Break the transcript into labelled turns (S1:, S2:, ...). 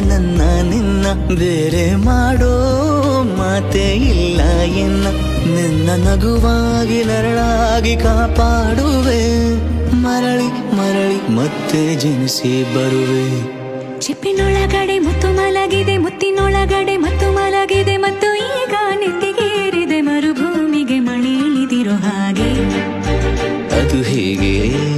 S1: ನನ್ನ ನಿನ್ನ ಬೇರೆ ಮಾಡೋ ಮಾತೆ ಇಲ್ಲ ಎನ್ನ. ನಿನ್ನ ನಗುವಾಗಿ ನರಳಾಗಿ ಕಾಪಾಡುವೆ. ಮರಳಿ ಮರಳಿ ಮತ್ತೆ ಜನಿಸಿ ಬರುವೆ.
S2: ಚಿಪ್ಪಿನೊಳಗಡೆ ಮುತ್ತು ಮಲಗಿದೆ ಮುತ್ತಿನೊಳಗಡೆ ಮತ್ತು ಮಲಗಿದೆ ಮತ್ತು ಈಗ ನೆತ್ತಿಗೇರಿದೆ ಮರುಭೂಮಿಗೆ ಮಣಿ ಹಾಗೆ.
S1: ಅದು ಹೇಗೆ?